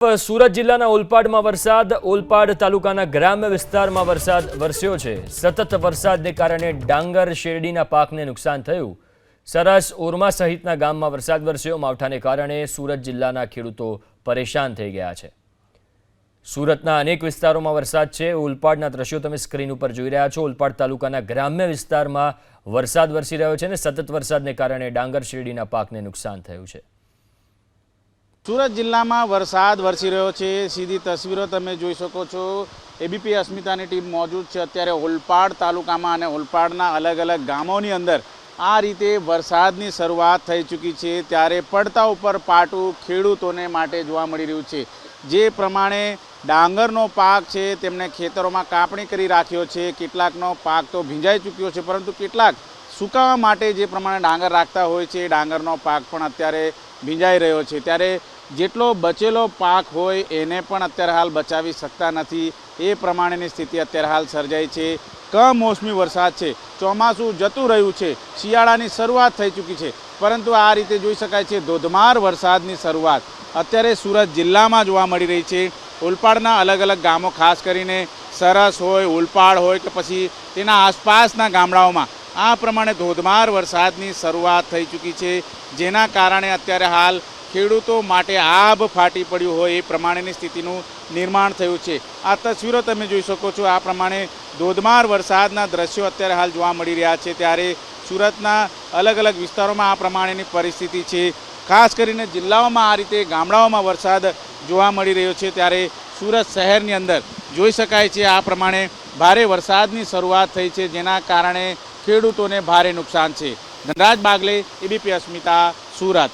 સુરત જિલ્લાના ઓલપાડમાં વરસાદ, ઓલપાડ તાલુકાના ગ્રામ્ય વિસ્તારમાં વરસાદ વરસ્યો છે. સતત વરસાદને કારણે ડાંગર, શેરડીના પાકને નુકસાન થયું. સરસ ઓરમા સહિતના ગામમાં વરસાદ વરસ્યો. માવઠાને કારણે સુરત જિલ્લાના ખેડૂતો પરેશાન થઈ ગયા છે. સુરતના અનેક વિસ્તારોમાં વરસાદ છે. ઓલપાડના દ્રશ્યો તમે સ્ક્રીન ઉપર જોઈ રહ્યા છો. ઓલપાડ તાલુકાના ગ્રામ્ય વિસ્તારમાં વરસાદ વરસી રહ્યો છે અને સતત વરસાદને કારણે ડાંગર, શેરડીના પાકને નુકસાન થયું છે. સુરત જિલ્લામાં વરસાદ વરસી રહ્યો છે. સીધી તસવીરો તમે જોઈ શકો છો. એબીપી અસ્મિતાની ટીમ મોજૂદ છે. અત્યારે ઓલપાડ તાલુકામાં અને ઓલપાડના અલગ અલગ ગામોની અંદર આ રીતે વરસાદની શરૂઆત થઈ ચૂકી છે. ત્યારે પડતા ઉપર પાટું ખેડૂતોને માટે જોવા મળી રહ્યું છે. જે પ્રમાણે ડાંગરનો પાક છે, તેમણે ખેતરોમાં કાપણી કરી રાખ્યો છે, કેટલાકનો પાક તો ભીંજાઈ ચૂક્યો છે, પરંતુ કેટલાક સુકાવા માટે જે પ્રમાણે ડાંગર રાખતા હોય છે ડાંગરનો પાક પણ અત્યારે ભીંજાઈ રહ્યો છે. ત્યારે જેટલો બચેલો પાક હોય, એને પણ અત્યારે હાલ બચાવી શકતા નથી. એ પ્રમાણેની સ્થિતિ અત્યારે હાલ સર્જાઈ છે. કમોસમી વરસાદ છે. ચોમાસું જતું રહ્યું છે. શિયાળાની શરૂઆત થઈ ચૂકી છે. પરંતુ આ રીતે જોઈ શકાય છે, ધોધમાર વરસાદની શરૂઆત અત્યારે સુરત જિલ્લામાં જોવા મળી રહી છે. ઓલપાડના અલગ અલગ ગામો, ખાસ કરીને સરસ હોય ઓલપાડ હોય કે પછી તેના આસપાસના ગામડાઓમાં. આ પ્રમાણે ધોધમાર વરસાદની શરૂઆત થઈ ચૂકી છે. જેના કારણે અત્યારે હાલ ખેડૂતો માટે આબ ફાટી પડ્યું હોય એ પ્રમાણેની સ્થિતિનું નિર્માણ થયું છે. આ તસવીરો તમે જોઈ શકો છો. આ પ્રમાણે ધોધમાર વરસાદના દ્રશ્યો અત્યારે હાલ જોવા મળી રહ્યા છે. ત્યારે સુરતના અલગ અલગ વિસ્તારોમાં આ પ્રમાણેની પરિસ્થિતિ છે. ખાસ કરીને જિલ્લાઓમાં આ રીતે ગામડાઓમાં વરસાદ જોવા મળી રહ્યો છે, ત્યારે સુરત શહેરની અંદર જોઈ શકાય છે આ પ્રમાણે ભારે વરસાદની શરૂઆત થઈ છે, જેના કારણે ખેડૂતોને ભારે નુકસાન છે. ધનરાજ બાગલે એબીપી અસ્મિતા, સુરત.